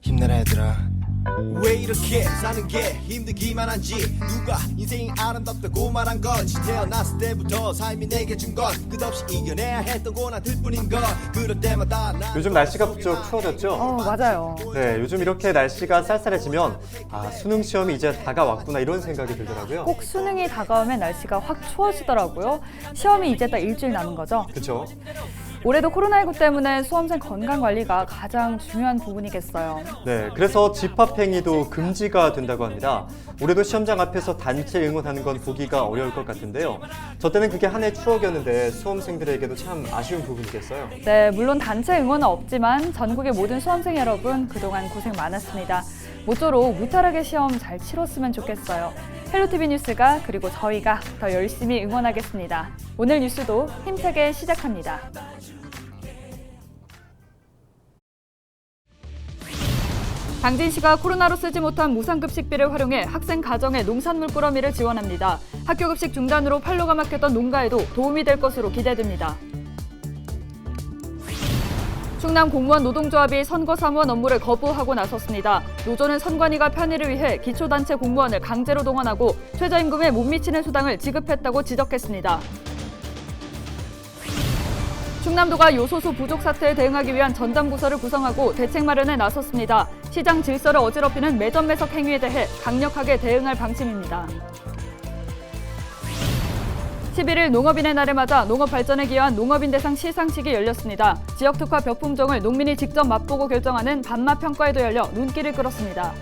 힘내라 얘들아 왜 이렇게 사는 게 힘들기만 한지 누가 인생이 아름답다고 말한 건지 태어났을 때부터 삶이 내게 준 건 끝없이 이겨내야 했던 고난들 뿐인 걸 그럴 때마다 난 요즘 날씨가 부쩍 추워졌죠? 어, 맞아요. 네, 요즘 이렇게 날씨가 쌀쌀해지면 아, 수능 시험이 이제 다가왔구나 이런 생각이 들더라고요. 꼭 수능이 다가오면 날씨가 확 추워지더라고요. 시험이 이제 딱 일주일 남은 거죠. 그렇죠? 올해도 코로나19 때문에 수험생 건강 관리가 가장 중요한 부분이겠어요. 네, 그래서 집합행위도 금지가 된다고 합니다. 올해도 시험장 앞에서 단체 응원하는 건 보기가 어려울 것 같은데요. 저 때는 그게 한 해 추억이었는데 수험생들에게도 참 아쉬운 부분이겠어요. 네, 물론 단체 응원은 없지만 전국의 모든 수험생 여러분 그동안 고생 많았습니다. 모쪼록 무탈하게 시험 잘 치렀으면 좋겠어요. 헬로티비 뉴스가 그리고 저희가 더 열심히 응원하겠습니다. 오늘 뉴스도 힘차게 시작합니다. 당진시가 코로나로 쓰지 못한 무상급식비를 활용해 학생 가정에 농산물 꾸러미를 지원합니다. 학교급식 중단으로 판로가 막혔던 농가에도 도움이 될 것으로 기대됩니다. 충남 공무원 노동조합이 선거 사무원 업무를 거부하고 나섰습니다. 노조는 선관위가 편의를 위해 기초단체 공무원을 강제로 동원하고 최저임금에 못 미치는 수당을 지급했다고 지적했습니다. 충남도가 요소수 부족 사태에 대응하기 위한 전담부서를 구성하고 대책 마련에 나섰습니다. 시장 질서를 어지럽히는 매점 매석 행위에 대해 강력하게 대응할 방침입니다. 11일 농업인의 날을 맞아 농업 발전에 기여한 농업인 대상 시상식이 열렸습니다. 지역 특화 벼 품종을 농민이 직접 맛보고 결정하는 반맛 평가에도 열려 눈길을 끌었습니다.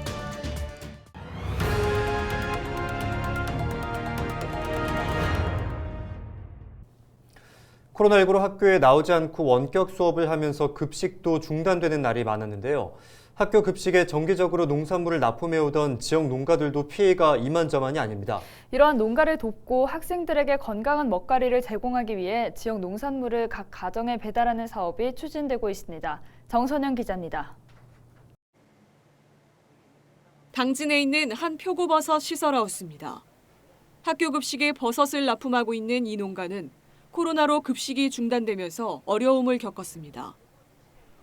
코로나19로 학교에 나오지 않고 원격 수업을 하면서 급식도 중단되는 날이 많았는데요. 학교 급식에 정기적으로 농산물을 납품해 오던 지역 농가들도 피해가 이만저만이 아닙니다. 이러한 농가를 돕고 학생들에게 건강한 먹거리를 제공하기 위해 지역 농산물을 각 가정에 배달하는 사업이 추진되고 있습니다. 정선영 기자입니다. 당진에 있는 한 표고버섯 시설하우스입니다. 학교 급식에 버섯을 납품하고 있는 이 농가는 코로나로 급식이 중단되면서 어려움을 겪었습니다.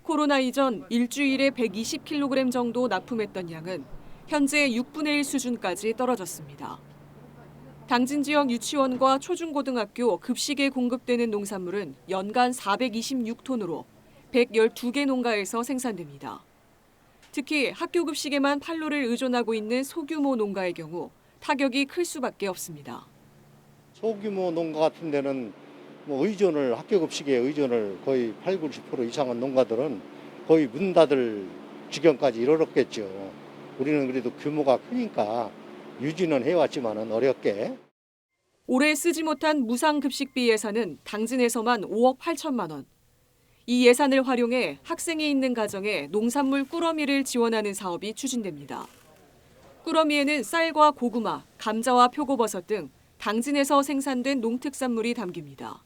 코로나 이전 일주일에 120kg 정도 납품했던 양은 현재 6분의 1 수준까지 떨어졌습니다. 당진 지역 유치원과 초중고등학교 급식에 공급되는 농산물은 연간 426톤으로 112개 농가에서 생산됩니다. 특히 학교 급식에만 판로를 의존하고 있는 소규모 농가의 경우 타격이 클 수밖에 없습니다. 소규모 농가 같은 데는 뭐 의존을 학교 급식에 의존을 거의 8, 90% 이상한 농가들은 거의 문 닫을 지경까지 이르렀겠죠. 우리는 그래도 규모가 크니까 유지는 해왔지만은 어렵게 올해 쓰지 못한 무상급식비 예산은 당진에서만 5억 8천만 원. 이 예산을 활용해 학생이 있는 가정에 농산물 꾸러미를 지원하는 사업이 추진됩니다. 꾸러미에는 쌀과 고구마, 감자와 표고버섯 등 당진에서 생산된 농특산물이 담깁니다.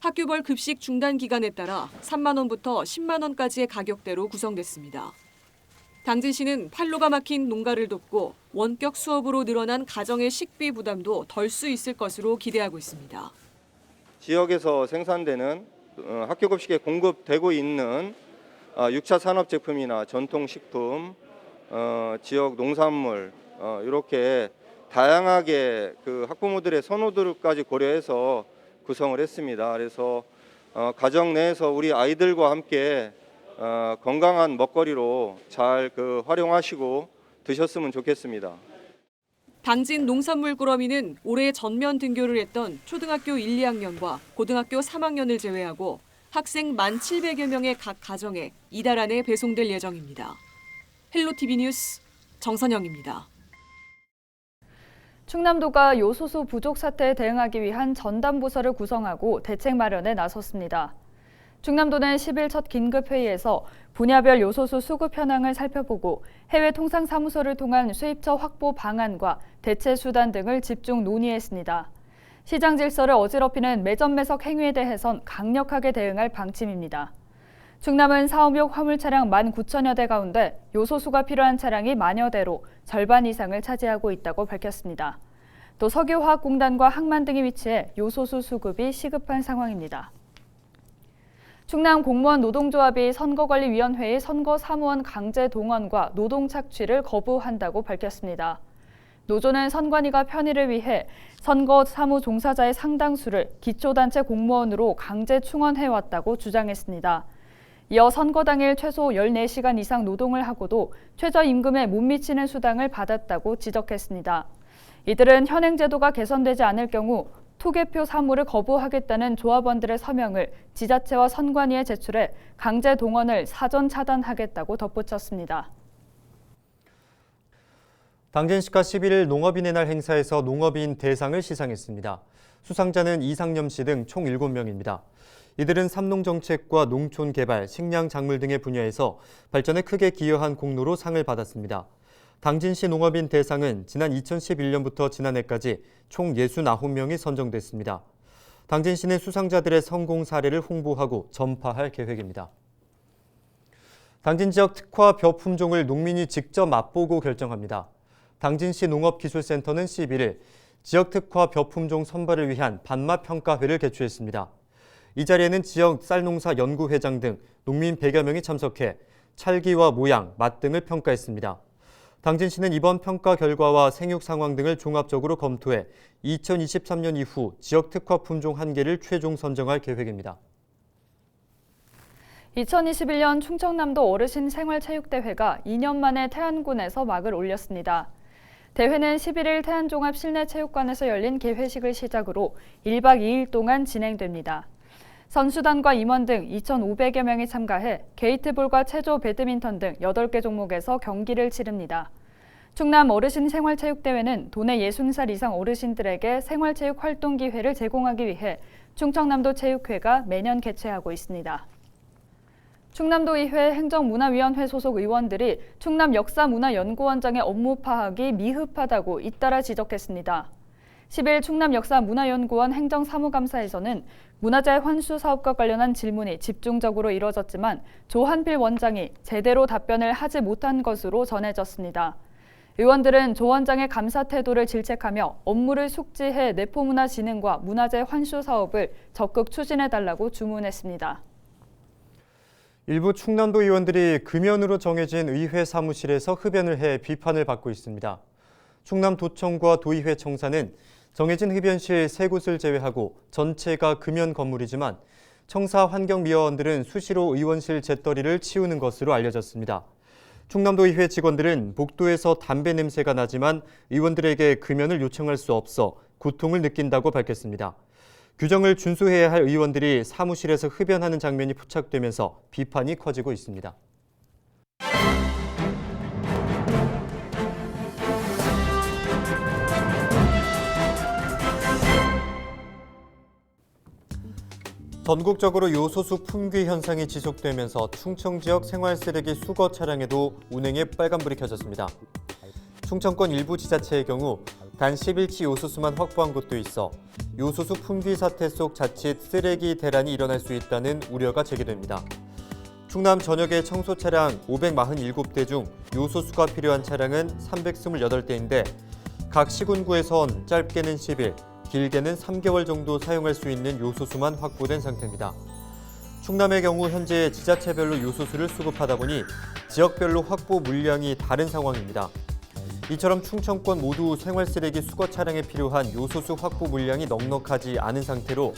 학교별 급식 중단 기간에 따라 3만 원부터 10만 원까지의 가격대로 구성됐습니다. 당진 시는 판로가 막힌 농가를 돕고 원격 수업으로 늘어난 가정의 식비 부담도 덜 수 있을 것으로 기대하고 있습니다. 지역에서 생산되는 어, 학교 급식에 공급되고 있는 어, 6차 산업 제품이나 전통 식품, 어, 지역 농산물 어, 이렇게 다양하게 그 학부모들의 선호들까지 고려해서 구성을 했습니다. 그래서 어, 가정 내에서 우리 아이들과 함께 어, 건강한 먹거리로 잘 그 활용하시고 드셨으면 좋겠습니다. 당진 농산물 꾸러미는 올해 전면 등교를 했던 초등학교 1, 2학년과 고등학교 3학년을 제외하고 학생 1만 700여 명의 각 가정에 이달 안에 배송될 예정입니다. 헬로티비 뉴스 정선영입니다. 충남도가 요소수 부족 사태에 대응하기 위한 전담부서를 구성하고 대책 마련에 나섰습니다. 충남도는 10일 첫 긴급회의에서 분야별 요소수 수급 현황을 살펴보고 해외 통상사무소를 통한 수입처 확보 방안과 대체 수단 등을 집중 논의했습니다. 시장 질서를 어지럽히는 매점 매석 행위에 대해선 강력하게 대응할 방침입니다. 충남은 사업용 화물 차량 19,000여 대 가운데 요소수가 필요한 차량이 만여 대로 절반 이상을 차지하고 있다고 밝혔습니다. 또 석유화학공단과 항만 등이 위치해 요소수 수급이 시급한 상황입니다. 충남 공무원 노동조합이 선거관리위원회의 선거 사무원 강제 동원과 노동 착취를 거부한다고 밝혔습니다. 노조는 선관위가 편의를 위해 선거 사무 종사자의 상당수를 기초단체 공무원으로 강제 충원해왔다고 주장했습니다. 이어 선거 당일 최소 14시간 이상 노동을 하고도 최저임금에 못 미치는 수당을 받았다고 지적했습니다. 이들은 현행 제도가 개선되지 않을 경우 투개표 사무를 거부하겠다는 조합원들의 서명을 지자체와 선관위에 제출해 강제 동원을 사전 차단하겠다고 덧붙였습니다. 당진시가 11일 농업인의 날 행사에서 농업인 대상을 시상했습니다. 수상자는 이상념 씨등 총 7명입니다. 이들은 삼농정책과 농촌개발, 식량작물 등의 분야에서 발전에 크게 기여한 공로로 상을 받았습니다. 당진시 농업인 대상은 지난 2011년부터 지난해까지 총 69명이 선정됐습니다. 당진시는 수상자들의 성공 사례를 홍보하고 전파할 계획입니다. 당진 지역 특화 벼 품종을 농민이 직접 맛보고 결정합니다. 당진시 농업기술센터는 11일 지역 특화 벼 품종 선발을 위한 반맛 평가회를 개최했습니다. 이 자리에는 지역 쌀농사 연구회장 등 농민 100여 명이 참석해 찰기와 모양, 맛 등을 평가했습니다. 당진시는 이번 평가 결과와 생육 상황 등을 종합적으로 검토해 2023년 이후 지역 특화 품종 한 개를 최종 선정할 계획입니다. 2021년 충청남도 어르신 생활체육대회가 2년 만에 태안군에서 막을 올렸습니다. 대회는 11일 태안종합 실내체육관에서 열린 개회식을 시작으로 1박 2일 동안 진행됩니다. 선수단과 임원 등 2,500여 명이 참가해 게이트볼과 체조, 배드민턴 등 8개 종목에서 경기를 치릅니다. 충남 어르신 생활체육대회는 도내 60살 이상 어르신들에게 생활체육 활동 기회를 제공하기 위해 충청남도 체육회가 매년 개최하고 있습니다. 충남도의회 행정문화위원회 소속 의원들이 충남 역사문화연구원장의 업무 파악이 미흡하다고 잇따라 지적했습니다. 10일 충남 역사문화연구원 행정사무감사에서는 문화재 환수 사업과 관련한 질문이 집중적으로 이뤄졌지만 조한필 원장이 제대로 답변을 하지 못한 것으로 전해졌습니다. 의원들은 조 원장의 감사 태도를 질책하며 업무를 숙지해 내포문화진흥과 문화재 환수 사업을 적극 추진해달라고 주문했습니다. 일부 충남도 의원들이 금연으로 정해진 의회 사무실에서 흡연을 해 비판을 받고 있습니다. 충남도청과 도의회 청사는 정해진 흡연실 세 곳을 제외하고 전체가 금연 건물이지만 청사 환경미화원들은 수시로 의원실 재떨이를 치우는 것으로 알려졌습니다. 충남도의회 직원들은 복도에서 담배 냄새가 나지만 의원들에게 금연을 요청할 수 없어 고통을 느낀다고 밝혔습니다. 규정을 준수해야 할 의원들이 사무실에서 흡연하는 장면이 포착되면서 비판이 커지고 있습니다. 전국적으로 요소수 품귀 현상이 지속되면서 충청 지역 생활 쓰레기 수거 차량에도 운행에 빨간불이 켜졌습니다. 충청권 일부 지자체의 경우 단 10일치 요소수만 확보한 곳도 있어 요소수 품귀 사태 속 자칫 쓰레기 대란이 일어날 수 있다는 우려가 제기됩니다. 충남 전역의 청소 차량 547대 중 요소수가 필요한 차량은 328대인데 각 시군구에선 짧게는 10일, 길게는 3개월 정도 사용할 수 있는 요소수만 확보된 상태입니다. 충남의 경우 현재 지자체별로 요소수를 수급하다 보니 지역별로 확보 물량이 다른 상황입니다. 이처럼 충청권 모두 생활 쓰레기 수거 차량에 필요한 요소수 확보 물량이 넉넉하지 않은 상태로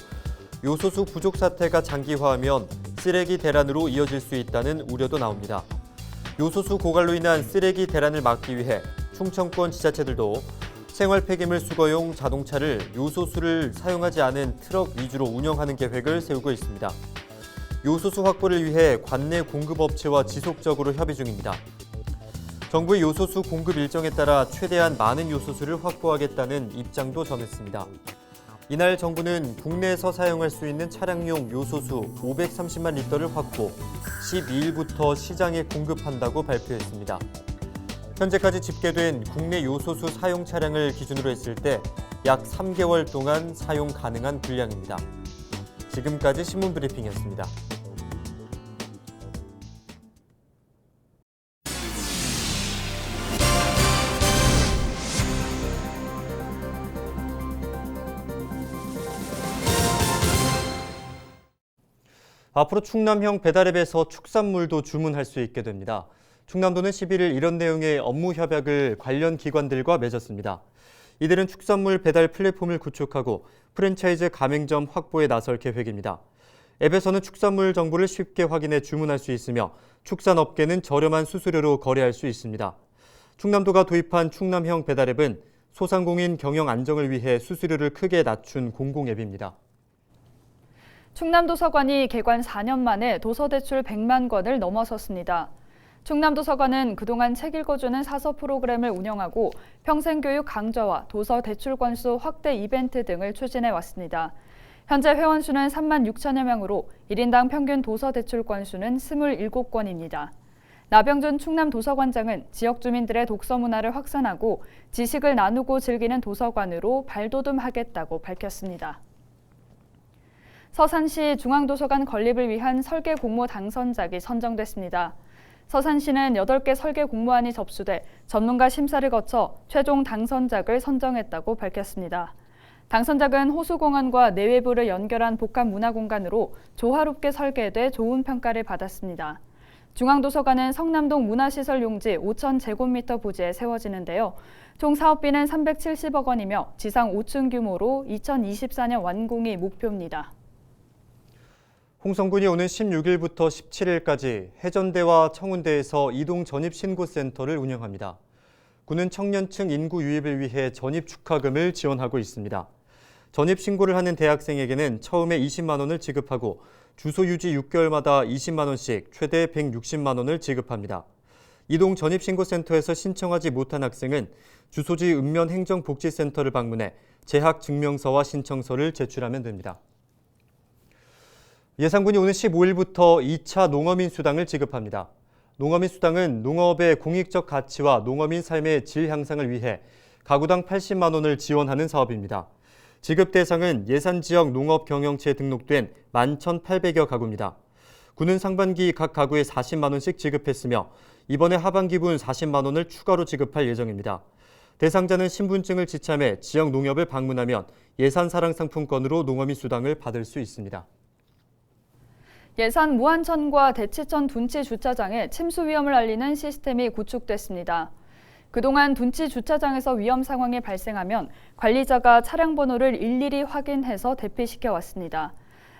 요소수 부족 사태가 장기화하면 쓰레기 대란으로 이어질 수 있다는 우려도 나옵니다. 요소수 고갈로 인한 쓰레기 대란을 막기 위해 충청권 지자체들도 생활 폐기물 수거용 자동차를 요소수를 사용하지 않은 트럭 위주로 운영하는 계획을 세우고 있습니다. 요소수 확보를 위해 관내 공급업체와 지속적으로 협의 중입니다. 정부의 요소수 공급 일정에 따라 최대한 많은 요소수를 확보하겠다는 입장도 전했습니다. 이날 정부는 국내에서 사용할 수 있는 차량용 요소수 530만 리터를 확보, 12일부터 시장에 공급한다고 발표했습니다. 현재까지 집계된 국내 요소수 사용 차량을 기준으로 했을 때 약 3개월 동안 사용 가능한 분량입니다. 지금까지 신문 브리핑이었습니다. 앞으로 충남형 배달앱에서 축산물도 주문할 수 있게 됩니다. 충남도는 11일 이런 내용의 업무 협약을 관련 기관들과 맺었습니다. 이들은 축산물 배달 플랫폼을 구축하고 프랜차이즈 가맹점 확보에 나설 계획입니다. 앱에서는 축산물 정보를 쉽게 확인해 주문할 수 있으며 축산업계는 저렴한 수수료로 거래할 수 있습니다. 충남도가 도입한 충남형 배달앱은 소상공인 경영 안정을 위해 수수료를 크게 낮춘 공공앱입니다. 충남도서관이 개관 4년 만에 도서대출 100만 권을 넘어섰습니다. 충남도서관은 그동안 책 읽어주는 사서 프로그램을 운영하고 평생교육 강좌와 도서 대출 건수 확대 이벤트 등을 추진해 왔습니다. 현재 회원 수는 3만 6천여 명으로 1인당 평균 도서 대출 건수는 27건입니다. 나병준 충남도서관장은 지역 주민들의 독서 문화를 확산하고 지식을 나누고 즐기는 도서관으로 발돋움하겠다고 밝혔습니다. 서산시 중앙도서관 건립을 위한 설계 공모 당선작이 선정됐습니다. 서산시는 8개 설계 공모안이 접수돼 전문가 심사를 거쳐 최종 당선작을 선정했다고 밝혔습니다. 당선작은 호수공원과 내외부를 연결한 복합 문화공간으로 조화롭게 설계돼 좋은 평가를 받았습니다. 중앙도서관은 성남동 문화시설 용지 5천 제곱미터 부지에 세워지는데요. 총 사업비는 370억 원이며 지상 5층 규모로 2024년 완공이 목표입니다. 홍성군이 오는 16일부터 17일까지 해전대와 청운대에서 이동 전입 신고 센터를 운영합니다. 군은 청년층 인구 유입을 위해 전입 축하금을 지원하고 있습니다. 전입 신고를 하는 대학생에게는 처음에 20만 원을 지급하고 주소 유지 6개월마다 20만 원씩 최대 160만 원을 지급합니다. 이동 전입 신고 센터에서 신청하지 못한 학생은 주소지 읍면 행정복지센터를 방문해 재학 증명서와 신청서를 제출하면 됩니다. 예산군이 오는 15일부터 2차 농어민 수당을 지급합니다. 농어민 수당은 농업의 공익적 가치와 농어민 삶의 질 향상을 위해 가구당 80만 원을 지원하는 사업입니다. 지급 대상은 예산 지역 농업 경영체에 등록된 11,800여 가구입니다. 군은 상반기 각 가구에 40만 원씩 지급했으며 이번에 하반기분 40만 원을 추가로 지급할 예정입니다. 대상자는 신분증을 지참해 지역 농협을 방문하면 예산 사랑 상품권으로 농어민 수당을 받을 수 있습니다. 예산 무안천과 대치천 둔치 주차장에 침수 위험을 알리는 시스템이 구축됐습니다. 그동안 둔치 주차장에서 위험 상황이 발생하면 관리자가 차량 번호를 일일이 확인해서 대피시켜 왔습니다.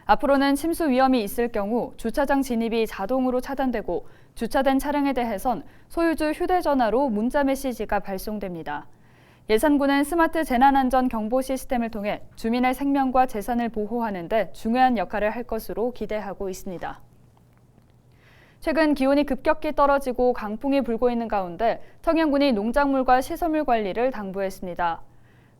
앞으로는 침수 위험이 있을 경우 주차장 진입이 자동으로 차단되고 주차된 차량에 대해선 소유주 휴대전화로 문자 메시지가 발송됩니다. 예산군은 스마트 재난안전 경보 시스템을 통해 주민의 생명과 재산을 보호하는 데 중요한 역할을 할 것으로 기대하고 있습니다. 최근 기온이 급격히 떨어지고 강풍이 불고 있는 가운데 청양군이 농작물과 시설물 관리를 당부했습니다.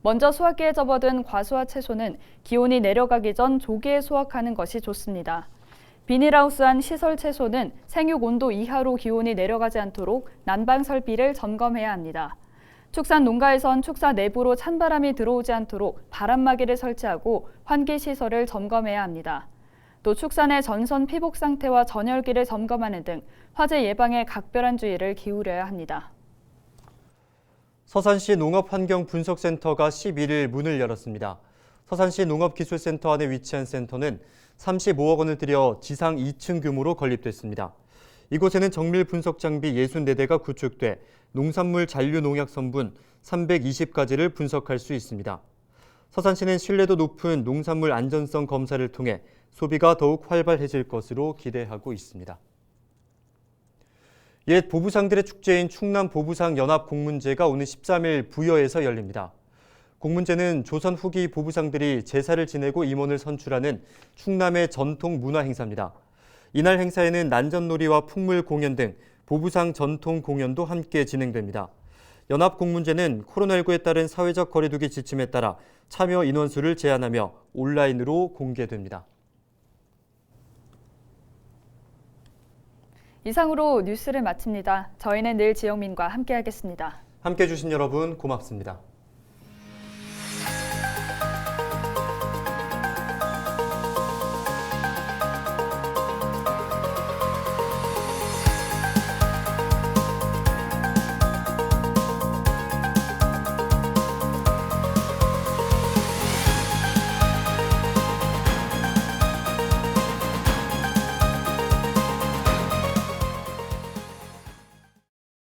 먼저 수확기에 접어든 과수와 채소는 기온이 내려가기 전 조기에 수확하는 것이 좋습니다. 비닐하우스한 시설 채소는 생육 온도 이하로 기온이 내려가지 않도록 난방 설비를 점검해야 합니다. 축산 농가에선 축사 내부로 찬바람이 들어오지 않도록 바람막이를 설치하고 환기 시설을 점검해야 합니다. 또 축산의 전선 피복 상태와 전열기를 점검하는 등 화재 예방에 각별한 주의를 기울여야 합니다. 서산시 농업환경분석센터가 11일 문을 열었습니다. 서산시 농업기술센터 안에 위치한 센터는 35억 원을 들여 지상 2층 규모로 건립됐습니다. 이곳에는 정밀 분석 장비 64대가 구축돼 농산물 잔류 농약 성분 320가지를 분석할 수 있습니다. 서산시는 신뢰도 높은 농산물 안전성 검사를 통해 소비가 더욱 활발해질 것으로 기대하고 있습니다. 옛 보부상들의 축제인 충남 보부상 연합 공문제가 오는 13일 부여에서 열립니다. 공문제는 조선 후기 보부상들이 제사를 지내고 임원을 선출하는 충남의 전통 문화 행사입니다. 이날 행사에는 난전놀이와 풍물 공연 등 보부상 전통 공연도 함께 진행됩니다. 연합 공문제는 코로나19에 따른 사회적 거리두기 지침에 따라 참여 인원수를 제한하며 온라인으로 공개됩니다. 이상으로 뉴스를 마칩니다. 저희는 내일 지영민과 함께하겠습니다. 함께 해 주신 여러분 고맙습니다.